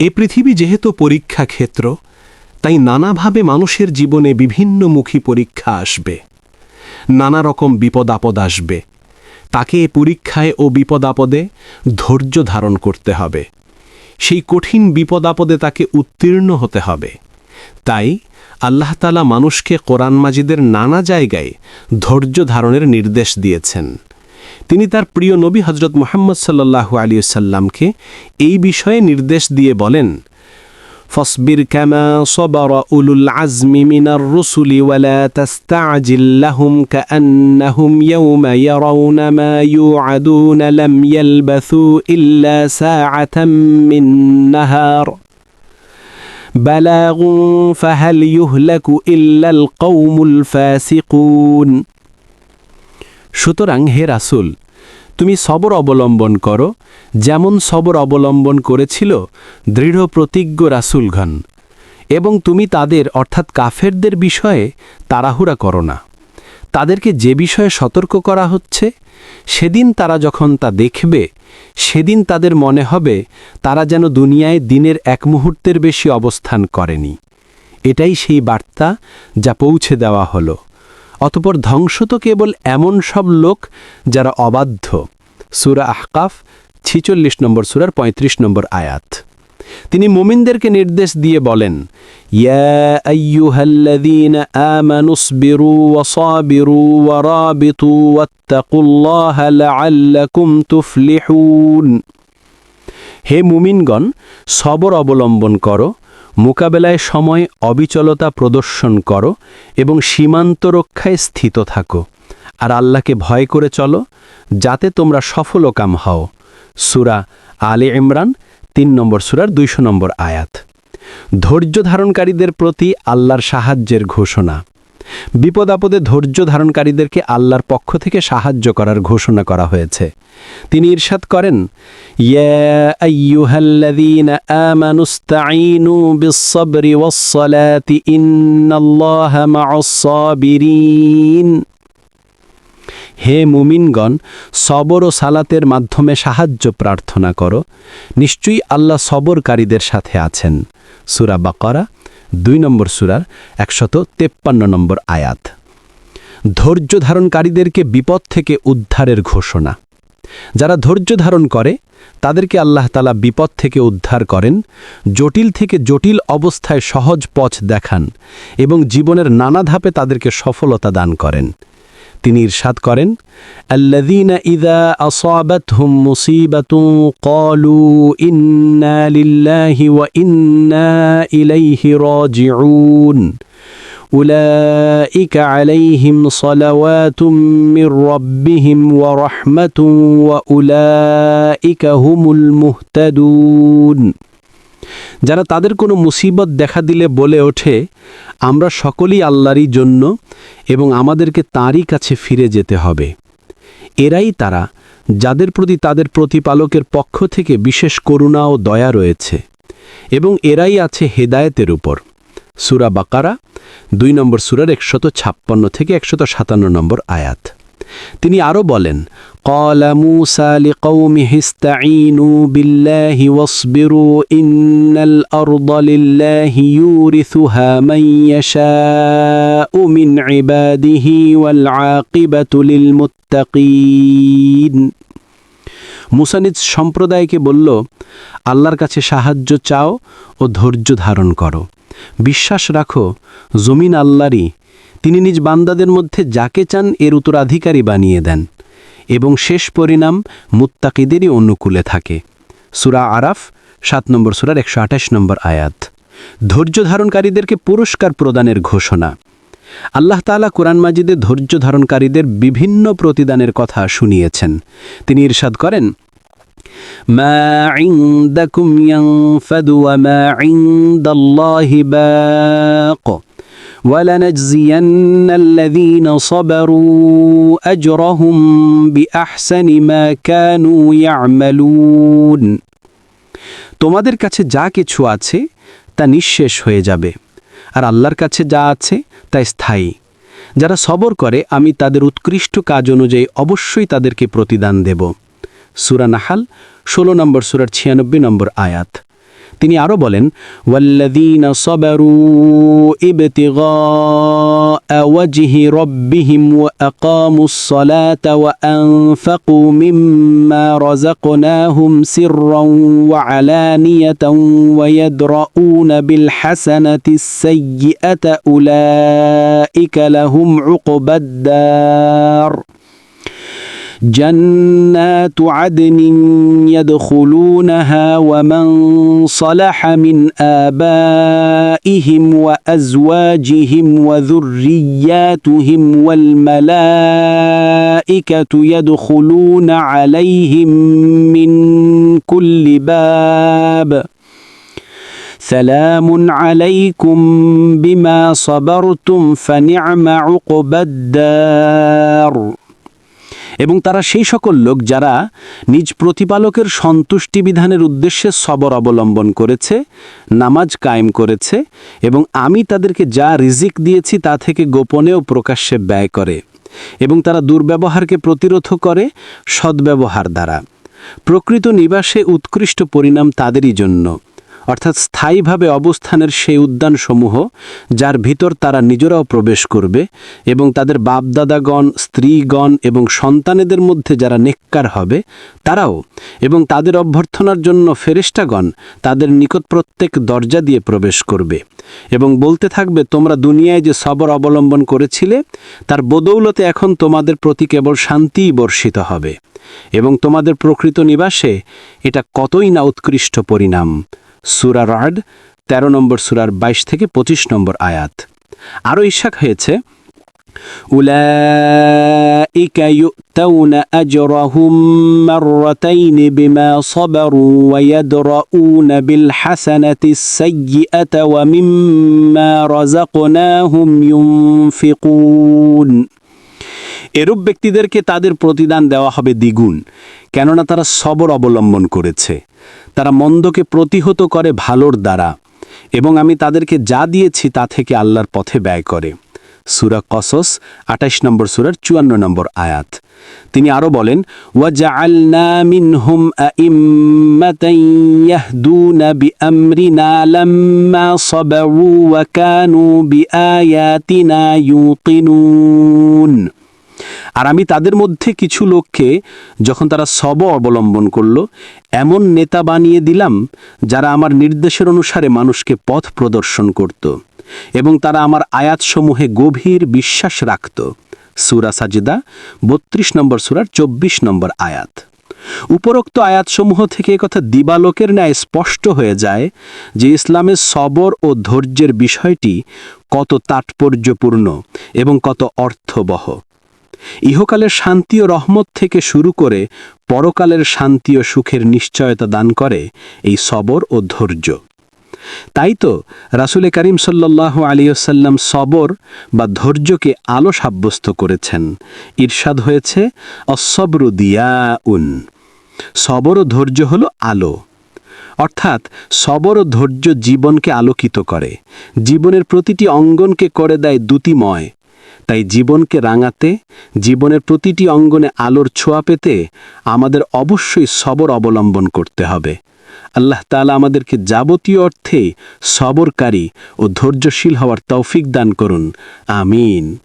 এ পৃথিবী যেহেতু পরীক্ষা ক্ষেত্র তাই নানাভাবে মানুষের জীবনে বিভিন্নমুখী পরীক্ষা আসবে। নানা রকম বিপদ আপদ আসবে। তাকে এ পরীক্ষায় ও বিপদ আপদে ধৈর্য ধারণ করতে হবে। সেই কঠিন বিপদ আপদে তাকে উত্তীর্ণ হতে হবে। তাই আল্লাহ তালা মানুষকে কোরআন মাজিদের নানা জায়গায় ধৈর্য ধারণের নির্দেশ দিয়েছেন। তিনি তার প্রিয় নবী হজরত মোহাম্মদ সাল্লাহু আলিয়াল্লামকে এই বিষয়ে নির্দেশ দিয়ে বলেন, ফসবির কামা সবর উলুল আজমি মিনার রসুলি ওয়ালা তাস্তাজিল্লাহুম কাআন্নাহুম ইয়াউমা ইয়ারাউনা মা ইউআদুনা লাম ইয়ালবাসু ইল্লা সাআতাম মিন নাহার। বালাগুন ফাহাল ইউহলাকু ইল্লা আল কাওমুল ফাসিকুন। সুতরাং হে রাসুল, তুমি সবর অবলম্বন করো, যেমন সবর অবলম্বন করেছিল দৃঢ় প্রতিজ্ঞ রাসুলগণ, এবং তুমি তাদের, অর্থাৎ কাফেরদের বিষয়ে তাড়াহুড়া করো না। তাদেরকে যে বিষয়ে সতর্ক করা হচ্ছে, সেদিন তারা যখন তা দেখবে, সেদিন তাদের মনে হবে তারা যেন দুনিয়ায় দিনের এক মুহূর্তের বেশি অবস্থান করেনি। এটাই সেই বার্তা যা পৌঁছে দেওয়া হলো। অতপর ধ্বংস তো কেবল এমন সব লোক যারা অবাধ্য। সুরা আহকাফ, ছিচল্লিশ নম্বর সুরার ৩৫ নম্বর আয়াত। তিনি মুমিনদেরকে নির্দেশ দিয়ে বলেন হে মুমিনগণ, সবর অবলম্বন করো মোকাবেলায় সময়, অবিচলতা প্রদর্শন করো এবং সীমান্ত রক্ষায় স্থিত থাকো। আর আল্লাহকে ভয় করে চলো, যাতে তোমরা সফলকাম হও। সুরা আলে ইমরান, তিন নম্বর সুরার দুইশো নম্বর আয়াত। ধৈর্য ধারণকারীদের প্রতি আল্লাহর সাহায্যের ঘোষণা। বিপদ আপদে ধৈর্য ধারণকারীদেরকে আল্লাহর পক্ষ থেকে সাহায্য করার ঘোষণা করা হয়েছে। তিনি ইরশাদ করেন হে মুমিনগণ, সবর ও সালাতের মাধ্যমে সাহায্য প্রার্থনা করো। নিশ্চয়ই আল্লাহ সবরকারীদের সাথে আছেন। সুরা বাকরা দুই নম্বর সুরার একশত তেপ্পান্ন নম্বর আয়াত। ধৈর্য ধারণকারীদেরকে বিপদ থেকে উদ্ধারের ঘোষণা। যারা ধৈর্য ধারণ করে, তাদেরকে আল্লাহ তালা বিপদ থেকে উদ্ধার করেন, জটিল থেকে জটিল অবস্থায় সহজ পথ দেখান এবং জীবনের নানা ধাপে তাদেরকে সফলতা দান করেন। তিনি ইরশাদ করেন আল্লাযীনা ইযা আসাবাতহুম মুসিবাতুন ক্বালু ইন্না লিল্লাহি ওয়া ইন্না ইলাইহি রাজিউন أولئك عليهم صلوات من ربهم ورحمة وأولئك هم المهتدون যারা তাদের কোনো মুসিবত দেখা দিলে বলে ওঠে, আমরা সকলেই আল্লাহরই জন্য এবং আমাদেরকে তাঁরই কাছে ফিরে যেতে হবে। এরাই তারা যাদের প্রতি তাদের প্রতিপালকের পক্ষ থেকে বিশেষ করুণা ও দয়া রয়েছে এবং এরাই আছে হেদায়েতের উপর। সুরা বাকারা, দুই নম্বর সুরার একশত ছাপ্পান্ন থেকে একশত সাতান্ন নম্বর আয়াত। তিনি আরও বলেন قال موسى لقومه استعينوا بالله واصبروا إن الأرض لله يورثها من يشاء من عباده والعاقبة للمتقين মুসানিজ সম্প্রদায়কে বলল আল্লাহর কাছে সাহায্য চাও ও ধৈর্য ধারণ করো বিশ্বাস রাখো জমিন আল্লাহরই তিনি নিজ বান্দাদের মধ্যে যাকে চান এর উত্তরাধিকারী বানিয়ে দেন এবং শেষ পরিণাম মুত্তাকিদেরই অনুকূলে থাকে সুরা আরাফ সাত নম্বর সুরার একশো আঠাশ নম্বর আয়াত ধৈর্য ধারণকারীদেরকে পুরস্কার প্রদানের ঘোষণা আল্লাহ তালা কোরআন মাজিদে ধৈর্য ধারণকারীদের বিভিন্ন প্রতিদানের কথা শুনিয়েছেন তিনি ইরশাদ করেন মা عندكم ينفد وما عند الله باق ولنجزين الذين صبروا أجرهم بأحسن ما كانوا يعملون তোমাদের কাছে যা কিছু আছে তা নিঃশেষ হয়ে যাবে আর আল্লাহর কাছে যা আছে তা স্থায়ী যারা সবর করে আমি তাদের উৎকৃষ্ট কাজ অনুযায়ী অবশ্যই তাদেরকে প্রতিদান দেব সুরা নাহাল ষোলো নম্বর সুরার ছিয়ানব্বই নম্বর আয়াত তিনি আরও বলেন ওয়াল্লাযীনা সাবারু ইবতিগা ওয়াজহি রব্বিহিম ওয়া আকামুস সালাতা ওয়া আনফাকু মিম্মা রাযাকনাহুম সিররান ওয়া আলানিয়াতান ওয়া ইয়াদরাউনা বিল হাসানাতিস جنات عدن يدخلونها ومن صلح من آبائهم وأزواجهم وذرياتهم والملائكة يدخلون عليهم من كل باب. سلام عليكم بما صبرتم فنعم عقبى الدار. এবং তারা সেই সকল লোক যারা নিজ প্রতিপালকের সন্তুষ্টি বিধানের উদ্দেশ্যে সবর অবলম্বন করেছে, নামাজ কায়েম করেছে এবং আমি তাদেরকে যা রিজিক দিয়েছি তা থেকে গোপনেও প্রকাশ্যে ব্যয় করে এবং তারা দুর্ব্যবহারকে প্রতিরোধ করে সদ্ব্যবহার দ্বারা। প্রকৃত নিবাসে উৎকৃষ্ট পরিণাম তাদেরই জন্য। অর্থাৎ স্থায়ীভাবে অবস্থানের সেই উদ্যানসমূহ, যার ভিতর তারা নিজেরাও প্রবেশ করবে এবং তাদের বাপদাদাগণ, স্ত্রীগণ এবং সন্তানেদের মধ্যে যারা নেককার হবে, তারাও এবং তাদের অভ্যর্থনার জন্য ফেরেস্টাগণ তাদের নিকট প্রত্যেক দরজা দিয়ে প্রবেশ করবে এবং বলতে থাকবে, তোমরা দুনিয়ায় যে সবর অবলম্বন করেছিলে, তার বদৌলতে এখন তোমাদের প্রতি কেবল শান্তিই বর্ষিত হবে এবং তোমাদের প্রকৃত নিবাসে এটা কতই না উৎকৃষ্ট পরিণাম। সুরা রাড তেরো নম্বর সুরার বাইশ থেকে পঁচিশ নম্বর আয়াত আরও ইশাক হয়েছে أولئك يؤتون أجرهم مرتين بما صبروا ويدرؤون بالحسنة السيئة ومما رزقناهم ينفقون এরূপ ব্যক্তিদেরকে তাদের প্রতিদান দেওয়া হবে দ্বিগুণ, কেননা তারা সবর অবলম্বন করেছে। তারা মন্দকে প্রতিহত করে ভালোর দ্বারা, এবং আমি তাদেরকে যা দিয়েছি তা থেকে আল্লাহর পথে ব্যয় করে। সুরা কসস আঠাশ নম্বর সুরার চুয়ান্ন নম্বর আয়াত। তিনি আরও বলেন ইউকিনুন। আর আমি তাদের মধ্যে কিছু লোককে যখন তারা সব অবলম্বন করল, এমন নেতা বানিয়ে দিলাম যারা আমার নির্দেশের অনুসারে মানুষকে পথ প্রদর্শন করত এবং তারা আমার আয়াতসমূহে গভীর বিশ্বাস রাখত। সুরা সাজিদা, বত্রিশ নম্বর সুরার চব্বিশ নম্বর আয়াত। উপরোক্ত আয়াতসমূহ থেকে কথা দিবালোকের ন্যায় স্পষ্ট হয়ে যায় যে ইসলামের সবর ও ধৈর্যের বিষয়টি কত তাৎপর্যপূর্ণ এবং কত অর্থবহ। ইহকালের শান্তি ও রহমত থেকে শুরু করে পরকালের শান্তি ও সুখের নিশ্চয়তা দান করে এই সবর ও ধৈর্য। তাই তো রাসুলে করিম সাল্লাহ আলিয়াল্লাম সবর বা ধৈর্যকে আলো সাব্যস্ত করেছেন। ঈর্ষাদ হয়েছে অসবরু দিয়া উন সবর ও ধৈর্য হল আলো। অর্থাৎ সবর ও ধৈর্য জীবনকে আলোকিত করে। জীবনের প্রতিটি অঙ্গনকে করে দেয় দ্যুতিময় তাই জীবনকে রাঙাতে, জীবনের প্রতিটি অঙ্গনে আলোর ছোঁয়া পেতে আমাদের অবশ্যই সবর অবলম্বন করতে হবে। আল্লাহ তালা আমাদেরকে যাবতীয় অর্থে সবরকারী ও ধৈর্যশীল হওয়ার তৌফিক দান করুন। আমিন।